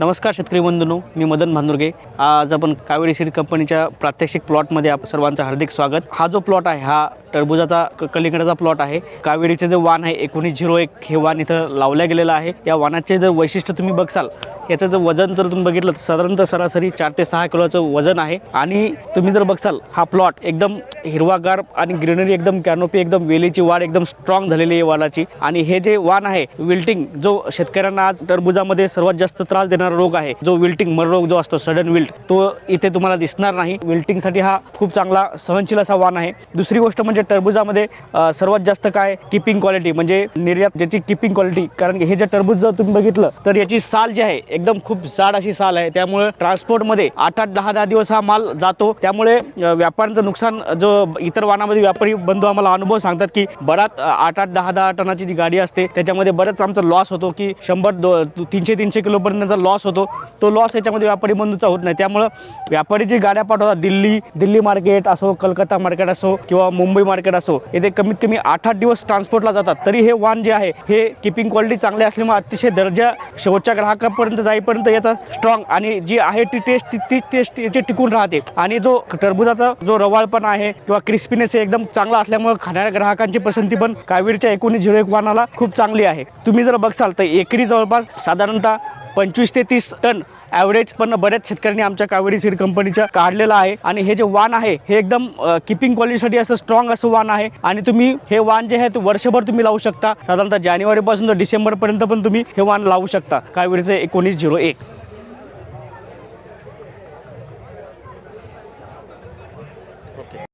नमस्कार शेतकरी बंधूंनो मी मदन भांदुर्गे आज आपण कावेरी सीड कंपनीच्या प्रात्यक्षिक प्लॉटमध्ये आप सर्वांचं हार्दिक स्वागत. हा जो प्लॉट आहे हा टरबुजाचा क- कलिंगडाचा प्लॉट आहे. कावेरीचे जे वाण आहे एकोणीस झिरो एक हे वाण इथं लावल्या गेलेलं आहे. या वाणाचे जर वैशिष्ट्य तुम्ही बघसाल याचं जर वजन जर तुम्ही बघितलं तर साधारणतः सरासरी चार ते सहा किलोचं वजन आहे. आणि तुम्ही जर बघसाल हा प्लॉट एकदम हिरवागार आणि ग्रीनरी एकदम कॅनोपी एकदम वेलीची वाढ एकदम स्ट्रॉंग झालेली आहे वालाची. आणि हे जे वाण आहे विल्टिंग जो शेतकऱ्यांना आज टरबुजामध्ये सर्वात जास्त त्रास देणारा रोग आहे जो विल्टिंग मर रोग जो असतो सडन विल्ट तो इथे तुम्हाला दिसणार नाही. विल्टिंगसाठी हा खूप चांगला सहनशील असा वाण आहे. दुसरी गोष्ट म्हणजे म्हणजे टरबुजामध्ये सर्वात जास्त काय किपिंग क्वालिटी म्हणजे निर्यात ज्याची किपिंग क्वालिटी कारण की हे जे टरबूज जर तुम्ही बघितलं तर याची साल जी आहे एकदम खूप जाड अशी साल आहे. त्यामुळे ट्रान्सपोर्टमध्ये आठ आठ दहा दहा दिवस हा माल जातो. त्यामुळे व्यापाऱ्यांचं नुकसान जो इतर वाहनामध्ये व्यापारी बंधू आम्हाला अनुभव सांगतात की बराच आठ आठ दहा दहा टनाची जी गाडी असते त्याच्यामध्ये बरंच आमचा लॉस होतो की शंभर दो तीनशे तीनशे किलोपर्यंतचा लॉस होतो तो लॉस याच्यामध्ये व्यापारी बंधूचा होत नाही. त्यामुळं व्यापारी जी गाड्या पाठवतात दिल्ली दिल्ली मार्केट असो कलकत्ता मार्केट असो किंवा मुंबई मार्केट असो येथे कमीत कमी आठ आठ दिवस ट्रान्सपोर्टला जातात. तरी हे वाण जे आहे हे किपिंग क्वालिटी चांगली असल्यामुळे अतिशय दर्जा शेवटच्या ग्राहकापर्यंत जाईपर्यंत याचा स्ट्रॉंग आणि जी आहे ती टेस्ट ती टेस्ट याची टिकून राहते. आणि जो टरबुजाचा जो रवाळपणा आहे किंवा क्रिस्पीनेस हे एकदम चांगला असल्यामुळे खाणाऱ्या ग्राहकांची पसंती पण कावेरीच्या एकोणीस झिरो एक वाणाला खूप चांगली आहे. तुम्ही जर बघसाल तर एकरी जवळपास साधारणतः पंचवीस ते तीस टन ॲव्हरेज पण बऱ्याच शेतकऱ्यांनी आमच्या कावेरी सीड कंपनीच्या काढलेलं आहे. आणि हे जे वाण आहे हे एकदम किपिंग क्वालिटीसाठी असं स्ट्रॉंग असं वाण आहे. आणि तुम्ही हे वाण जे आहे ते वर्षभर तुम्ही लावू शकता. साधारणतः जानेवारीपासून तर डिसेंबरपर्यंत पण तुम्ही हे वाण लावू शकता. कावेरीचं एकोणीस झिरो एक.